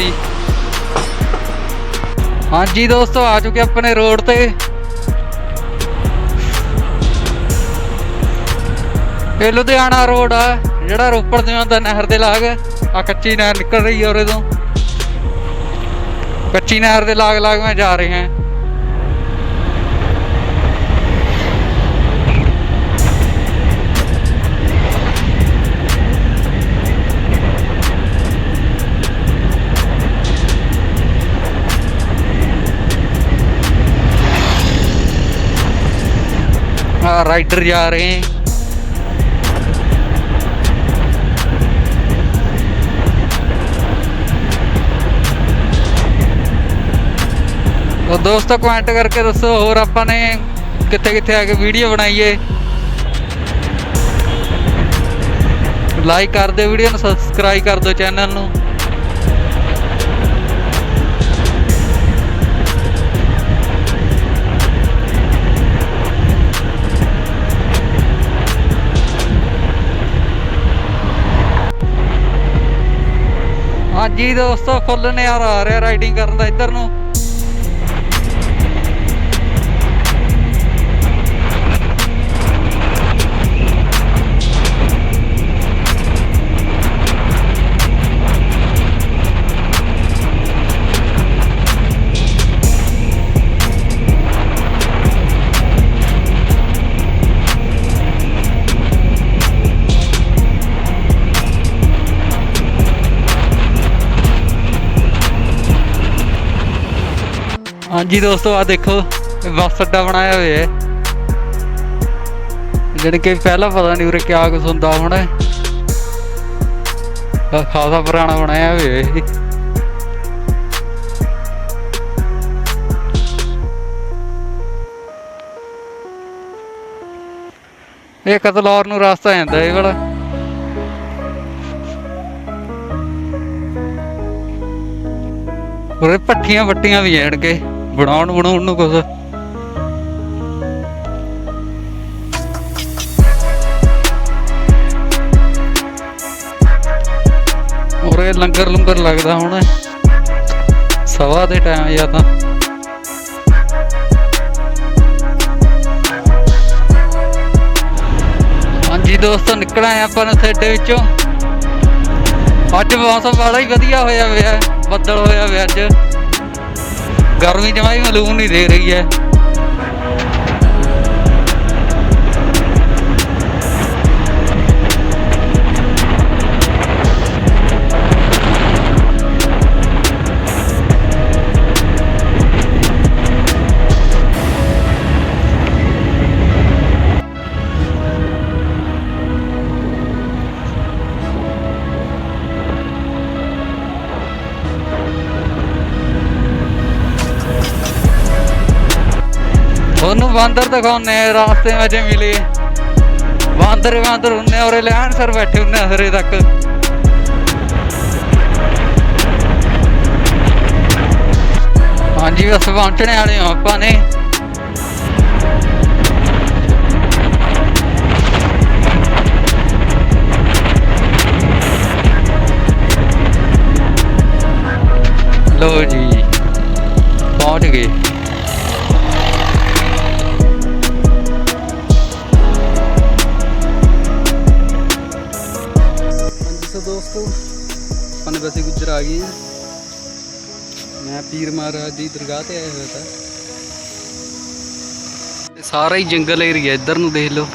ਜੀ। ਹਾਂਜੀ ਦੋਸਤੋ, ਆ ਚੁੱਕੇ ਆਪਣੇ ਰੋਡ ਤੇ। ਇਹ ਲੁਧਿਆਣਾ ਰੋਡ ਆ, ਜਿਹੜਾ ਰੋਪੜ ਤੋਂ ਆਉਂਦਾ ਨਹਿਰ ਦੇ ਲਾਗ। ਆ ਕੱਚੀ ਨਹਿਰ ਨਿਕਲ ਰਹੀ ਹੈ ਉਰੇ ਤੋਂ। ਕੱਚੀ ਨਹਿਰ ਦੇ ਲਾਗ ਲਾਗ ਮੈਂ ਜਾ ਰਹੇ। ਹਾਂ राइडर जा रहे हैं ਉਹ ਦੋਸਤੋ ਕਮੈਂਟ ਕਰਕੇ ਦੱਸੋ ਹੋਰ ਆਪਾਂ ਨੇ ਕਿੱਥੇ ਕਿੱਥੇ ਆ ਕੇ ਵੀਡੀਓ ਬਣਾਈਏ ਲਾਈਕ ਕਰ ਦਿਓ ਵੀਡੀਓ ਨੂੰ ਸਬਸਕ੍ਰਾਈਬ ਕਰ ਦਿਓ ਚੈਨਲ ਨੂੰ ਹਾਂਜੀ ਦੋਸਤੋ ਫੁੱਲ ਨਜ਼ਾਰਾ ਆ ਰਿਹਾ ਰਾਈਡਿੰਗ ਕਰਨ ਦਾ ਇੱਧਰ ਨੂੰ। ਹਾਂਜੀ ਦੋਸਤੋ ਆ ਦੇਖੋ, ਇਹ ਬੱਸ ਅੱਡਾ ਬਣਾਇਆ ਹੋਇਆ ਹੈ। ਜਿਹੜੀ ਕਿ ਪਹਿਲਾਂ ਪਤਾ ਨਹੀਂ ਉਰੇ ਕਿਆ ਕੁਝ ਹੁੰਦਾ ਹੁਣ ਖਾਸਾ ਪੁਰਾਣਾ ਬਣਾਇਆ ਹੋਇਆ ਇਹ। ਇਹ ਕਤਲੌਰ ਨੂੰ ਰਸਤਾ ਜਾਂਦਾ ਇਹ ਵਾਲਾ। ਉਰੇ ਪੱਠੀਆਂ ਵੱਟੀਆਂ ਵੀ ਐਣ ਕੇ ਬਣਾਉਣ ਬਣਾਉਣ ਨੂੰ ਕੁਛ। ਉਰੇ ਲੰਗਰ ਲੰਗਰ ਲੱਗਦਾ ਹੁਣ। ਸਵਾ ਦੇ ਟਾਈਮ ਜਾਂ ਤਾਂ। ਹਾਂਜੀ ਦੋਸਤੋ, ਨਿਕਲ ਆਏ ਆਪਾਂ ਨੂੰ ਥੇਡੇ ਵਿੱਚੋਂ। ਅੱਜ ਮੌਸਮ ਬੜਾ ਹੀ ਵਧੀਆ ਹੋਇਆ ਹੋਇਆ ਬੱਦਲ ਹੋਇਆ ਹੋਇਆ ਅੱਜ। ਗਰਮੀ ਜਮਾਈ ਮਾਲੂਮ ਨਹੀਂ ਦੇ ਰਹੀ ਹੈ ਉਹਨੂੰ ਬਾਂਦਰ ਦਿਖਾਉਨੇ ਆ, ਰਾਸਤੇ ਵਿੱਚ ਮਿਲੇ। ਬਾਂਦਰ ਹੀ ਬਾਂਦਰ ਹੁੰਨੇ ਔਰੇ ਲੈਣ ਸਰ ਬੈਠੇ ਹੁੰਨੇ ਹਰੇ ਤੱਕ। ਹਾਂਜੀ, ਬਸ ਪਹੁੰਚਣੇ ਵਾਲੇ ਹਾਂ ਆਪਾਂ ਹਾਂਜੀ ਸੋ ਦੋਸਤੋ, ਆਪਾਂ ਨੇ ਬਸੇ ਗੁਜਰ ਆ ਗਏ ਹਾਂ ਮੈਂ ਪੀਰ ਮਹਾਰਾਜ ਦੀ ਦਰਗਾਹ ਤੇ ਆਇਆ ਹੋਇਆ ਤਾਂ। ਇਹ ਸਾਰਾ ਹੀ ਜੰਗਲ ਏਰੀਆ, ਇੱਧਰ ਨੂੰ ਦੇਖ ਲਓ।